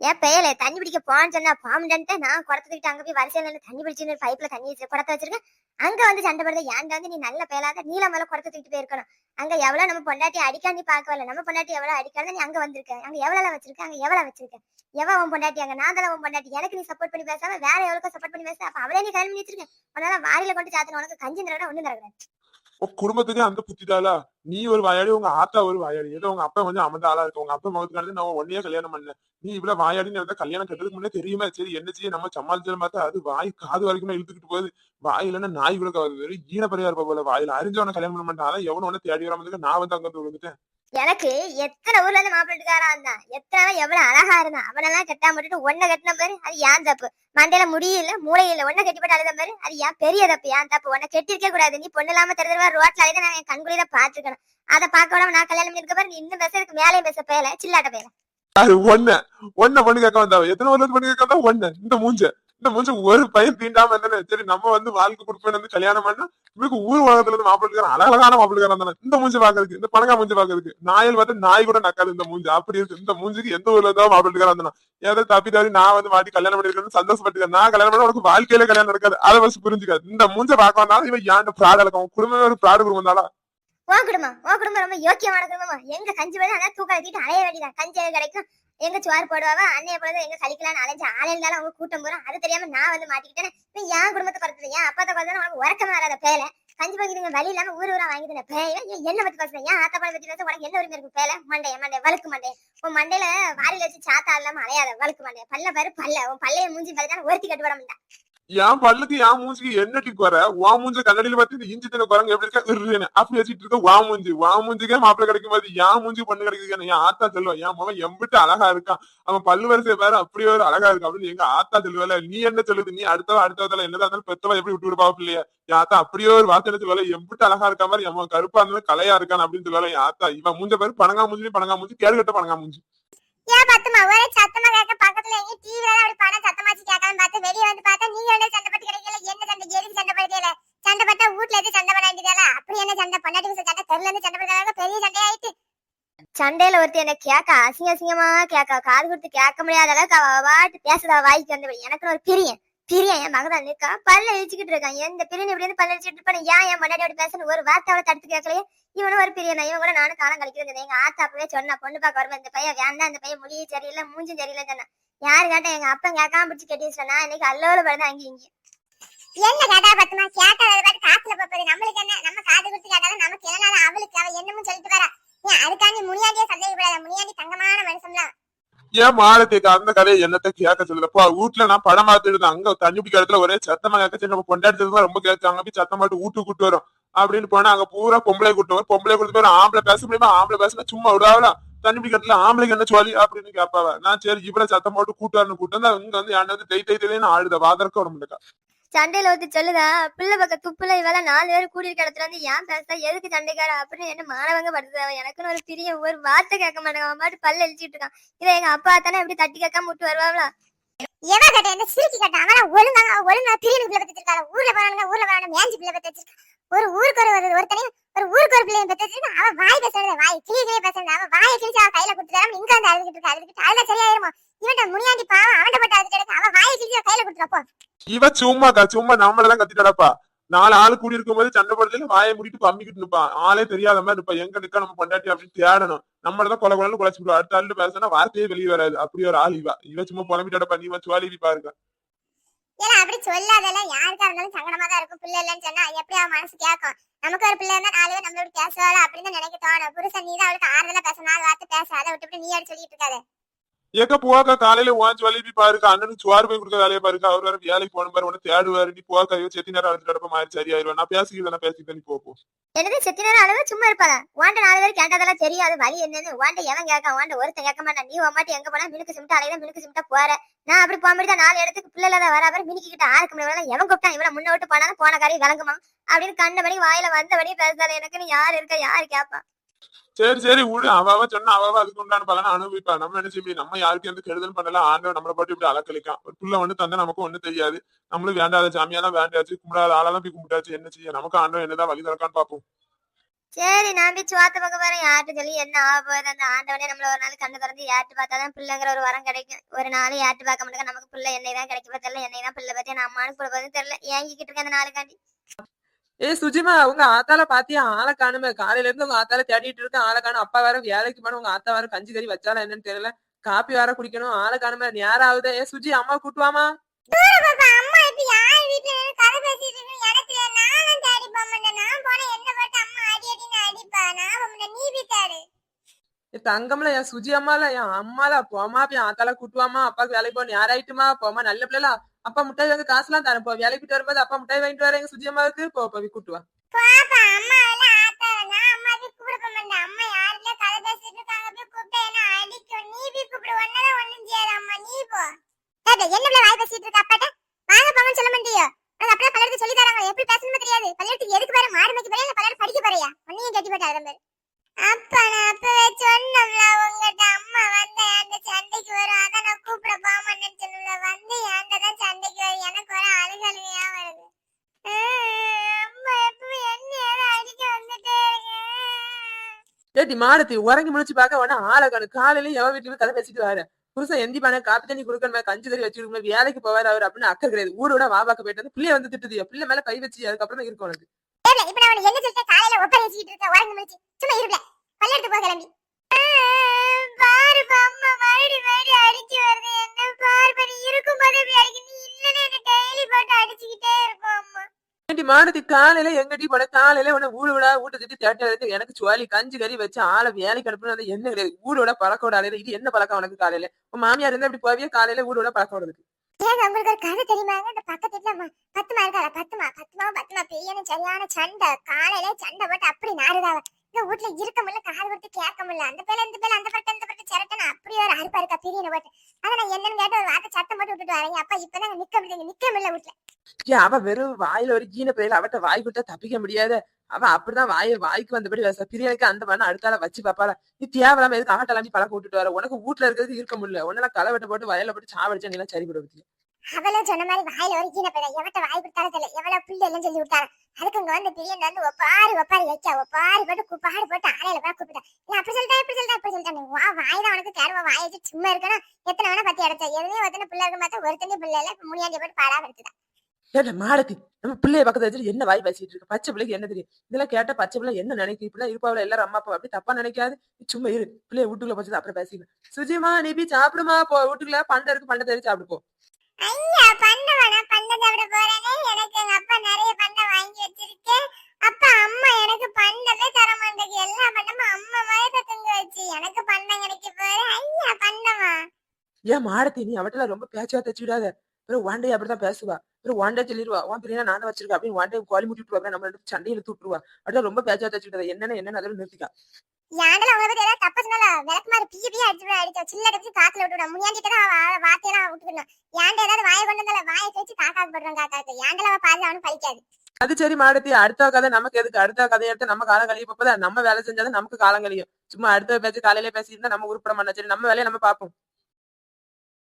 ஏன் பெயல தண்ணி பிடிக்க போன்னு சொன்னா பாம்புன்ட்டு நான் குடத்துக்கிட்டு அங்க போய் வரிசையில நின்று தண்ணி பிடிச்சு பைப்ல தண்ணி வச்சு குடத்த வச்சிருக்கேன். அங்க வந்து சண்டை போடுறது ஏன்டா வந்து நீ நல்ல பேலாத நீல மேல குடத்த தூக்கிட்டு போயிருக்கணும். அங்க எவ்வளவு நம்ம பொண்டாட்டி அடிக்காண்டி பார்க்கல நம்ம பொண்டாட்டி எவ்வளவு அடிக்காத? நீ அங்க வந்திருக்க. அங்க எவ்வளவு வச்சிருக்க? அங்க எவ்வளவு வச்சிருக்க? எவ்வளவு உன் பொண்டாட்டி? அங்க நான் உன் பொண்டாட்டி. எனக்கு நீ சப்போர்ட் பண்ணி பேசாம வேற எவ்வளவு சப்போர்ட் பண்ணி பேச? அப்ப அவளே நீ கல்யாணம் பண்ணி வச்சிருக்க. உன்னால வாரியில கொண்டு சாத்தணும். உனக்கு கஞ்சி தரடா ஒண்ணு தரக்கூடாது. உன் குடும்பத்துக்கே அந்த புத்திதாளா? நீ ஒரு வாயாடி உங்க ஆத்தா ஒரு வாயாடி. ஏதோ உங்க அப்பா கொஞ்சம் அமர்ந்த ஆளா இருக்கு. உங்க அப்பா முகத்துக்கானது நான் ஒன்னையே கல்யாணம் பண்ணேன். நீ இவ்வளவு வாயாடின்னு கல்யாணம் கட்டுறதுக்கு முன்னே தெரியுமா. சரி என்ன செய்ய? நம்ம சமாளிச்சது பார்த்தா அது வாய் காது வரைக்கும் இழுத்துக்கிட்டு போகுது. வாய் இல்லைன்னா நாய் கூட வருது ஈனப்பறையா இருப்ப போல. வாயில அறிஞ்சவன கல்யாணம் பண்ண மாட்டான். அதான் எவனும் தேடி வராமதுக்கு நான் வந்து அங்க வந்து விழுந்துட்டேன். எனக்கு எத்தனை ஊர்ல இருந்து மாப்பிள்ளைக்காரா இருந்தான் எத்தனை எவ்வளவு அழகா இருந்தான்? அவனெல்லாம் கட்டாம விட்டுட்டு ஒன்ன கட்டின பாரு அது ஏன் தப்பு? மண்டையில முடியல மூளையில ஒன்ன கட்டி போட்டு அழுத பாரு அது ஏன் பெரிய தப்பு ஏன் தப்பு? உன்னை கெட்டிருக்க கூடாது. நீ பொண்ணு இல்லாம தெரிஞ்சவா ரோட்ல அழுத நான் என் கண்குளியில பாத்துக்கணும் அதை பார்க்க விடாம நான் கல்யாணம் பண்ணிருக்க பாரு நீ இன்னும் பேசுறதுக்கு மேலே பேச பேல சில்லாட்ட பேல அது ஒண்ணு. ஒன்ன பொண்ணு கேட்க வந்தா எத்தனை வருஷம் பொண்ணு கேட்க வந்தா? ஒண்ணு. இந்த மூஞ்ச. இந்த மூஞ்ச ஒரு பையன் தீண்டாம இருந்தானே? சரி நம்ம வந்து வாழ்க்கை கொடுப்பேன் வந்து கல்யாணம் பண்ணா இவருக்கு ஊர் உலகத்துல இருந்து மாப்பிள்ளைக்காரன் அழகழகான மாப்பிள்ளைக்காரன் தானே. இந்த மூஞ்சி பாக்குறதுக்கு இந்த பணங்கா மூஞ்சி பாக்குறதுக்கு நாயல் பார்த்து நாய் கூட நக்காது இந்த மூஞ்சி. அப்படி இருக்கு. இந்த மூஞ்சிக்கு எந்த ஊர்ல இருந்தாலும் மாப்பிள்ளைக்காரன் தானே. ஏதோ தப்பி தவறி நான் வந்து மாட்டி கல்யாணம் பண்ணிருக்கேன் சந்தோஷப்பட்டுக்க நான் கல்யாணம் பண்ண உனக்கு வாழ்க்கையில கல்யாணம் நடக்காது. அதை வச்சு புரிஞ்சுக்காது. இந்த மூஞ்ச பாக்க வந்தாலும் இவன் ஏன் பிராடு இருக்கும் குடும்பமே ஒரு பிராடு குடும்பம் தானா. உன் குடும்பம் உன் குடும்பம் ரொம்ப யோக்கியமான குடும்பம்? எங்க கஞ்சி வேணும் அதான் தூக்கம் எழுதிட்டு அலைய வேண்டியதான் கஞ்சி கிடைக்கும்? எங்க சுவார் போடுவாவ? அன்னைய போல எங்க கழிக்கலாம்னு அலைஞ்சு ஆளே இருந்தாலும் அவங்க கூட்டம் போறோம் அது தெரியாம நான் வந்து மாட்டிக்கிட்டேன். நீ என் குடும்பத்தை குறைச்சது ஏன் அப்பா குறைச்சது உனக்கு உறக்கமா வராத பேல. கஞ்சி பாக்கிறீங்க வழி இல்லாம ஊர் ஊரா வாங்கிட்டு பேய. என்ன பத்தி பேசுற? ஏன் ஆத்தா பாலை பத்தி பேச உனக்கு என்ன உரிமை இருக்கு பேல? மண்டைய மண்டைய வழுக்கு மண்டை. உன் மண்டையில வாரியில வச்சு சாத்தா இல்லாம அலையாத வழுக்கு மண்டைய பல்ல பாரு பல்ல. உன் பல்லைய மூஞ்சி பாரு தான் ஒருத்தி கட்டு விட முடியா என் பல்லுக்கு என் மூஞ்சிக்கு என்ன டிக் வர? வா மூஞ்ச கண்ணாடியில பார்த்து இந்த இஞ்சி தின குரங்கு எப்படி இருக்கா? இருன்னு அப்படி வச்சுட்டு இருக்க வா மூஞ்சி. வா மூஞ்சிக்கே மாப்பிள்ள கிடைக்கும் போது என் மூஞ்சி பொண்ணு கிடைக்குதுன்னு என் ஆத்தா சொல்லுவா என் மகன் எம்பிட்டு அழகா இருக்கான். அவன் பல்லு வரிசை பாரு அப்படியே ஒரு அழகா இருக்கு அப்படின்னு எங்க ஆத்தா சொல்லுவல நீ என்ன சொல்லுது? நீ அடுத்தவ அடுத்தவத்துல என்னதான் இருந்தாலும் பெத்தவ எப்படி விட்டு விடுப்பா இல்லையா என் ஆத்தா அப்படியே ஒரு வார்த்தை என்ன சொல்லுவல எம்பிட்டு அழகா இருக்கா மாதிரி என் கருப்பா இருந்தாலும் கலையா இருக்கான் அப்படின்னு சொல்லுவல என் ஆத்தா. இவன் மூஞ்ச பேரு பணங்கா மூஞ்சி பணங்கா மூஞ்சி கேடு கட்ட பணங்கா மூஞ்சி. ஏன் பத்துமா ஒரே சத்தமா கேட்க பக்கத்துல எங்க டிவில அப்படி படம் சத்தமாச்சு கேட்கலாம் பார்த்து வெளிய வந்து பார்த்தா நீங்க ரெண்டு சண்டை பட்டு கிடைக்கல என்ன சண்டை? எதுக்கு சண்டை படுத்தல சண்டை பட்டா வீட்ல எது சண்டை பண்ண வேண்டியதால அப்படி என்ன சண்டை? பண்ணாட்டி சண்டை தெருல இருந்து சண்டை படுறதாக பெரிய சண்டை ஆயிட்டு. சண்டையில ஒருத்தர் என்ன கேட்க அசிங்க அசிங்கமா கேட்க. காது கொடுத்து கேட்க முடியாத அளவுக்கு அவ வாட்டு பேசுதா வாய்க்கு வந்து எனக்கு ஒரு பிரியன் பிரியன் என் மகதான் நிற்கா பல்ல அழிச்சுக்கிட்டு இருக்கான். எந்த பிரியன் இப்படி இருந்து பல்ல அழிச்சுட்டு இருப்பான்? ஏன் என் முன்னாடி அப்படி பேசணும் ஒரு வார்த்தை அவளை தடுத்து கேட்கலையே? இவனும் ஒரு பிரியனா? இவன் கூட நானும் காலம் கழிக்கிறது எங்க ஆத்தா அப்பவே சொன்னா பொண்ணு பார்க்க வருவேன் இந்த பையன் வேண்டாம் இந்த பையன் முடியும் சரியில்லை மூஞ்சும் சரியில்லை சொன்னா. யாரு கேட்டா எங்க அப்பா கேட்காம பிடிச்சி கட்டி சொன்னா இன்னைக்கு அல்லோல படுது அங்கேயும் இங்கேயும். என்ன கேட்டா பத்துமா? கேட்டா பாட்டு காசுல போப்பது நம்மளுக்கு என்ன? நம்ம காது கொடுத்து கேட்டாலும் நமக்கு என்னனாலும் அவளுக்கு? அவ என்னமும் சொல்லிட்டு வரா ஏன் அதுக்காண்டி முனியாண்டியே சந்தேகப்படாத. முனியாண்டி தங்கமான மனுஷன்லாம். ஏன் மாலத்தேக்கு அந்த கதையை என்னத்த கேட்க சொல்லுறப்போ வீட்டுல நான் படம் பார்த்துட்டு அங்க தண்ணி பிடிக்க இடத்துல ஒரே சத்தமா கேட்க சரி நம்ம கொண்டாடுறது ரொம்ப கேட்க அங்க போய் சத்தம் போட்டு வீட்டு கூட்டு வரும். அப்படின்னு போனா அங்க பூரா பொம்பளை கூட்டு வரும். பொம்பளை கூட்டு வரும். ஆம்பளை பேச முடியுமா? ஆம்பளை பேசினா சும்மா விடாவல தண்ணி பிடிக்கிறதுல ஆம்பளைக்கு என்ன சொல்லி அப்படின்னு கேட்பாவ. நான் சரி இவ்வளவு சத்தம் போட்டு கூட்டு வரணும். கூட்டு வந்து இங்க வந்து என் வந்து டெய் டெய் டெய்னு ஆடுத வாதறக்க வர முடியல சண்டையில ஒருத்தி சொல்லுதா பிள்ளை பக்க துப்புல இவெல்லாம் நாலு பேர் கூடி இருக்க இடத்துல வந்து ஏன் பேசுதா? எதுக்கு சண்டைக்கார அப்படின்னு என்ன மாணவங்க படுத்துது? அவன் எனக்குன்னு ஒரு பெரிய ஒரு வார்த்தை கேட்க மாட்டாங்க. அவன் பாட்டு பல்ல அழிச்சிட்டு இருக்கான். இதை எங்க அப்பா தானே எப்படி தட்டி கேட்காம விட்டு வருவாங்களா எவன் கட்ட என்ன சிரிச்சு கட்ட? அவன் ஒழுங்காங்க ஒழுங்கா பிரியனு பிள்ளை பத்தி வச்சிருக்காங்க ஊர்ல போறானுங்க ஊர்ல போறாங்க மேஞ்சி பிள்ளை பத்தி ஒரு ஊருக்கு ஒரு ஒரு ஒருத்தனையும் ஒரு ஊருக்கு ஒரு பிள்ளைய பத்தி அவன் வாய் பேசுறது வாய் கிளி கிளி பேசுறது. அவன் வாயை கிழிச்சு அவன் கையில கொடுத்துறாம இங்க வந்து அழுதுகிட்டு இருக்கா. அழுதுகிட்டு அழுத சரியாயிருமா? இவன்ட்ட முனியாண்டி பாவம் அவன்கிட்ட போட்டு அழுதுட்டு கிடக்கு. அவன் வாயை கிழிச்சு கையில கொடுத்துறப்போ இவ சும்மாக்கா சும்மா நம்மளதான் கத்திட்டடப்பா நாலு ஆள் கூடி இருக்கும்போது சண்டை போடுறதுல வாயை முடிட்டு கம்மிக்கிட்டு இருப்பான் ஆளே தெரியாத மாதிரி இருப்பா எங்க நிக்கா நம்ம பொண்டாட்டி அப்படின்னு தேடணும். நம்மளதான் கொலை கொலை குழச்சு விடுவோம் அடுத்த ஆளு பேசினா வார்த்தையே வெளியே வராது. அப்படி ஒரு ஆள் இவ. இவ சும்மா புலம்பிட்டடப்பா நீ வச்சு வாழி பாருங்க ஏன்னா அப்படி சொல்லாதல யாருக்கா இருந்தாலும் சங்கடமா தான் இருக்கும். பிள்ளை இல்லைன்னு சொன்னா எப்படி அவன் மனசு கேட்கும் நமக்கு ஒரு பிள்ளை இருந்தா நாலு பேர் நம்மளோட பேசுவாள் அப்படின்னு நினைக்க தோணும். புருஷன் நீ தான் அவளுக்கு ஆறுதலா பேச நாலு வார்த்தை பேச அதை விட்டுவிட்டு நீ அடி சொல்லிட்டு இருக்காது? எங்க போவாக்கா காலையில வாஞ்சி வலிப்பி பாருக்கா அண்ணனுக்கு சுவார் போய் கொடுக்க வேலையை பாருக்கா அவர் வேற வேலைக்கு போன பாரு உன்னை தேடுவாரு நீ போவாக்கா ஐயோ செத்தி நேரம் அழுது கிடப்ப மாதிரி சரியாயிருவா. நான் பேசிக்கிறேன் நான் பேசிக்கிறேன் நீ போ என்னது செத்தி நேரம் அளவு சும்மா இருப்பாங்க வாண்ட நாலு பேர் கேட்டதெல்லாம் தெரியாது வழி என்னன்னு. வாண்ட எவன் கேட்க வாண்ட ஒருத்தன் கேட்க மாட்டான் நீ உமாட்டி எங்க போனா மினுக்கு சிமிட்டா அலையில மினுக்கு சிமிட்டா போற. நான் அப்படி போக முடியாது? நாலு இடத்துக்கு பிள்ளைல தான் வர வர மினுக்கி கிட்ட ஆருக்கு முடியல எவன் கூப்பிட்டா இவ்வளவு முன்ன விட்டு போனாலும் போன காரியம் விளங்குமா? அப்படின்னு கண்டபடி வாயில வந்தபடி பேசுறாரு எனக்குன்னு யார் இருக்கா யாரு கேப்பா? சரி சரி விடு. அவ சொன்னா அவ அதுக்கு உண்டான பலனை அனுபவிப்பா நம்ம என்ன நம்ம யாருக்கும் எந்த கெடுதல் பண்ணல. ஆண்டவன் நம்மளை பாட்டு இப்படி அலக்கழிக்கான். ஒரு புள்ள வந்து தந்தா நமக்கு ஒண்ணும் தெரியாது. நம்மளும் வேண்டாத சாமியெல்லாம் வேண்டாச்சு. கும்பிடாத ஆளாலாம் போய் கும்பிட்டாச்சு. என்ன செய்ய? நமக்கு ஆண்டவன் என்னதான் வழி திறக்கான்னு பாப்போம் சரி நான் போய் சோத்த பக்கம் போறேன். யார்கிட்ட சொல்லி என்ன ஆக போகுது? அந்த ஆண்டவனே நம்மள ஒரு நாள் கண்ணு திறந்து யார்ட்டு பார்த்தாதான் பிள்ளைங்கிற ஒரு வரம் கிடைக்கும். ஒரு நாள் யார்ட்டு பார்க்க மாட்டேங்க. நமக்கு பிள்ளை என்னை தான் கிடைக்க தெரியல. என்னை தான் பிள்ளை பத்தி நான் அம்மானு கூட போதும் தெரியல. ஏங்கிக்கிட்டு இருக்கேன் அந்த நாளுக்காண்டி. ஏ சுஜிமா உங்க ஆத்தால பாத்தியா? ஆளை காணுமே. காலையில இருந்து உங்க ஆத்தால தேடிட்டு இருக்கேன். ஆளை காணும். அப்பா வேற வேலைக்கு போன உங்க ஆத்தா வேற கஞ்சி கறி வச்சாலும் என்னன்னு தெரியல. காப்பி வேற குடிக்கணும். ஆளை காணுமே. நேரம் ஆகுது ஏ சுஜி அம்மா கூட்டுவாமா தங்கம்ல என் சுஜி அம்மால என் அம்மால? போமா போய் ஆத்தால கூட்டுவாமா அப்பாக்கு வேலைக்கு போன நேரம் ஆயிட்டுமா போமா நல்ல பிள்ளைல. அப்பா முட்டாய் வாங்க காசு எல்லாம் தரப்போ வேலைக்கு போயிட்டு வரும்போது அப்பா முட்டாய் வாங்கிட்டு வரேன் எங்க சுஜி அம்மாவுக்கு போ போய் கூட்டுவா பாப்பா அம்மா அம்மா அம்மா என்ன நீ அம்மா. நீ போ. வாய் பேசிட்டு இருக்க? அப்பாட்ட வாங்க போங்கன்னு சொல்ல மாட்டியோ? அது அப்படியே பலருக்கு சொல்லி தராங்க. எப்படி பேசணும்னு தெரியாது. பள்ளியத்துக்கு எதுக்கு பாரு மாடு மேய்க்க போறியா? இல்ல பலர் படிக்க போறியா? ஒன்னையும் கட்டி போட்டு அதே மாதிரி. ஏட்டி மாடத்தி உறங்கி முடிச்சு பார்க்க உடனே ஆளை காணும் காலையில எவன் வீட்டுல கதை பேசிட்டு வர? புருஷன் எந்தி பண்ண காப்பி தண்ணி கொடுக்கணுமே கஞ்சி தண்ணி வச்சுக்கணும் வேலைக்கு போவார் அவர் அப்படின்னு அக்கறை கிடையாது. ஊரோட வாபாக்க போயிட்டு வந்து பிள்ளைய வந்து திட்டுது. பிள்ளை மேல கை வச்சு அதுக்கப்புறம் தான் இருக்கும் உனக்கு இப்ப நான் என்ன சொல்லிட்டேன்? காலையில ஒப்பரை வச்சுக்கிட்டு இருக்க உறங்க முடிச்சு சும்மா இருப்ல பல்லெடுத்து கிளம்பி. பாரு அம்மா மறுபடி மறுபடி அடிச்சு வருது. என்ன பாரு பண்ணி இருக்கும் போது இப்படி நீ டெய்லி போட்டு அடிச்சுக்கிட்டே இருக்கும் அம்மா. ஏண்டி மாடத்தி காலையில எங்கடி போன? காலையில உன ஊடு விடா வீட்டை திட்டி தேட்டை எனக்கு சுவாலி கஞ்சி கறி வச்சு ஆளை வேலைக்கு அனுப்புறது வந்து என்ன கிடையாது. ஊடோட பழக்க விடாது இது என்ன பழக்கம் உனக்கு காலையில? உன் மாமியார் இருந்தா இப்படி போவியே? காலையில ஊடோட பழக்கம் விடுறது ஏங்க உங்களுக்கு ஒரு கதை தெரியுமாங்க இந்த பக்கத்து வீட்டுல பத்துமா இருக்காளா? பத்துமா பத்துமா பத்துமா பெரியன்னு சரியான சண்டை. காலையில சண்டை போட்டு அப்படி நாடுதாவ இந்த வீட்டுல இருக்க முடியல காது கொடுத்து கேட்க முடியல அந்த பேல இந்த பேல அந்த பட்டு இந்த பட்டு சிரட்டன அப்படி ஒரு அறுப்பா இருக்கா பெரியன போட்டு அதை நான் என்னன்னு கேட்டு ஒரு வார்த்தை சத்தம் போட்டு விட்டுட்டு வரேன். அப்பா இப்பதான் நிக்க முடியல நிக்க முடியல வீட்டுல அவ வெறும் வாயில ஒரு கீன பிள்ளைல அவட்ட வாய் கொடுத்தா தப்பிக்க முடியாது. அவ அப்படிதான் வாய வாய்க்கு வந்தபடி பேச அந்த மாதிரி அடுத்தால வச்சு பாப்பாள நீ தேவையில்லாம எதுக்கு அவட்ட பழக்க விட்டுட்டு வர? உனக்கு வீட்டுல இருக்கிறது இருக்க முடியல. உன்னால களை வெட்ட போட்டு வயல்ல போட்டு சாவடிச்சா நீ எல்லாம் சரி அவளும் சொன்ன மாதிரி வாயில ஒரு கீழே போயிடும் எவட்ட வாய் கொடுத்தாலும் தெரியல. எவ்வளவு பிள்ளை எல்லாம் சொல்லி விட்டாரு அதுக்கு இங்க வந்து பிரியன் வந்து ஒப்பாரு ஒப்பாரு வைக்க. ஒப்பாரு போட்டு குப்பாடு போட்டு ஆலையில போய் கூப்பிட்டா. இல்ல அப்படி சொல்லிட்டா இப்படி சொல்லிட்டா இப்படி சொல்லிட்டா. வா வாய் தான் உனக்கு தேர்வா வாய் வச்சு சும்மா இருக்கணும். எத்தனை வேணா பத்தி அடைச்சா. எதுவுமே ஒருத்தனை பிள்ளை இருக்கும் பார்த்தா ஒருத்தனே பிள்ளை இல்ல முனியாண்டி போட்டு பாடா எடுத்துட்டா ஏட்ட மாடத்தி நம்ம பிள்ளைய பக்கத்துல வச்சுட்டு என்ன வாய் பேசிட்டு இருக்கு? பச்சை பிள்ளைக்கு என்ன தெரியும்? இதெல்லாம் கேட்டா பச்சை பிள்ளை என்ன நினைக்கும் இப்படிலாம் இருப்பாவில எல்லாரும் அம்மா அப்பா அப்படி தப்பா நினைக்காது. சும்மா இரு. பிள்ளைய வீட்டுக்குள்ள போச்சு அப்புறம் பேசிக்கலாம். சுஜிமா நீ போய் சாப்பிடுமா? போ வீட்டுக்குள்ள பண்டை இருக்கு பண்டை தெரிஞ்சு சாப்பிடுப்போம் போ ஐயா பண்ண வேணாம் பண்ண சாப்பிட போறேனே எனக்கு எங்க அப்பா நிறைய பண்ண வாங்கி வச்சிருக்கேன். அப்ப அம்மா எனக்கு பண்டமே தர மாட்டேங்குது. எல்லா பண்ணமும் அம்மா மாதிரி தங்க வச்சு. எனக்கு பண்டம் கிடைக்க போறேன் ஐயா பண்ணமா ஏன் மாடத்தி நீ அவட்டெல்லாம் ரொம்ப பேச்சா தச்சு விடாத. பிறகு ஒன் டே அப்படிதான் பேசுவா. பிறகு ஒன் டே சொல்லிடுவா உன் பிரியா நான் வச்சிருக்கேன் அப்படின்னு ஒன் டே கோழி முட்டி விட்டுருவா நம்ம சண்டையில தூட்டுருவா அப்படிலாம் ரொம்ப பேச்சா தச்சு விடாத. என்னென்ன என்னென்ன அதில் நிறுத்திக்கா. யாண்டல உங்களை பத்தி ஏதாவது தப்பு சொன்னால? விளக்கு மாதிரி பிய பிய அடிச்சு விட அடிச்சா சில்ல கடிச்சு காத்துல விட்டு விடும் தான் வார்த்தையெல்லாம் விட்டுக்கணும் யாண்ட ஏதாவது வாயை கொண்டு வந்தால? வாயை கழிச்சு காக்காக்கு போடுறோம் காக்காக்கு யாண்டல அவன் பாதி அவனு பழிக்காது. அது சரி மாடத்தி அடுத்த கதை நமக்கு எதுக்கு? அடுத்த கதையை எடுத்து நம்ம காலம் கழிய போப்பதான் நம்ம வேலை செஞ்சாதான் நமக்கு காலம் கழியும். சும்மா அடுத்த பேச்சு காலையில பேசியிருந்தா நம்ம உருப்பட மாட்டோம். சரி நம்ம வேலையை நம்ம பார்ப்போம்.